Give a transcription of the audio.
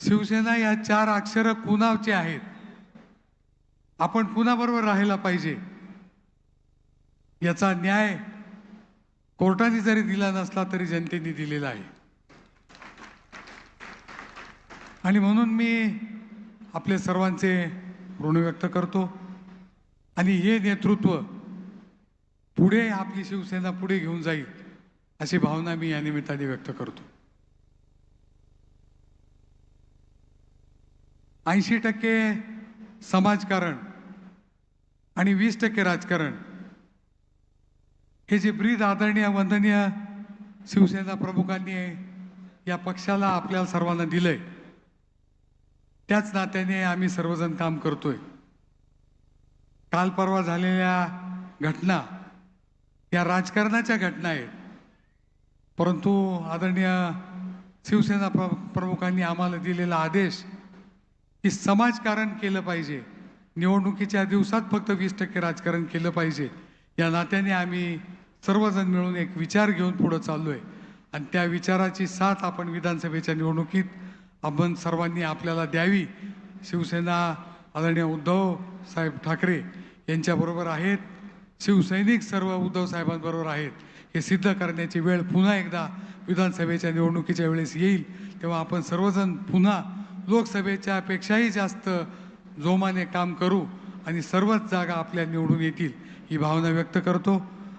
शिवसेना या चार अक्षर कुणावचे आहेत? आपण कुणाबरोबर राहायला पाहिजे? याचा न्याय कोर्टाने जरी दिला नसला तरी जनतेने दिलेला आहे. आणि म्हणून मी आपले सर्वांचे ऋण व्यक्त करतो. आणि हे नेतृत्व पुढे आपली शिवसेना पुढे घेऊन जाईल अशी भावना मी या निमित्ताने व्यक्त करतो. ऐंशी टक्के समाजकारण आणि वीस टक्के राजकारण. हे जे ब्रीद आदरणीय वंदनीय शिवसेना प्रमुखांनी या पक्षाला आपल्याला सर्वांना दिलंय त्याच नात्याने आम्ही सर्वजण काम करतोय. काल परवा झालेल्या घटना या राजकारणाच्या घटना आहेत. परंतु आदरणीय शिवसेना प्र प्रमुखांनी आम्हाला दिलेला आदेश की समाजकारण केलं पाहिजे. निवडणुकीच्या दिवसात फक्त वीस टक्के राजकारण केलं पाहिजे. या नात्याने आम्ही सर्वजण मिळून एक विचार घेऊन पुढं चाललो आहे आणि त्या विचाराची साथ आपण विधानसभेच्या निवडणुकीत आपण सर्वांनी आपल्याला द्यावी. शिवसेना आदरणीय उद्धव साहेब ठाकरे यांच्याबरोबर आहेत. शिवसैनिक सर्व उद्धव साहेबांबरोबर आहेत. हे सिद्ध करण्याची वेळ पुन्हा एकदा विधानसभेच्या निवडणुकीच्या वेळेस येईल. तेव्हा आपण सर्वजण पुन्हा लोकसभेच्या अपेक्षाही जास्त जोमाने काम करू आणि सर्वच जागा आपल्या निवडून येतील ही भावना व्यक्त करतो.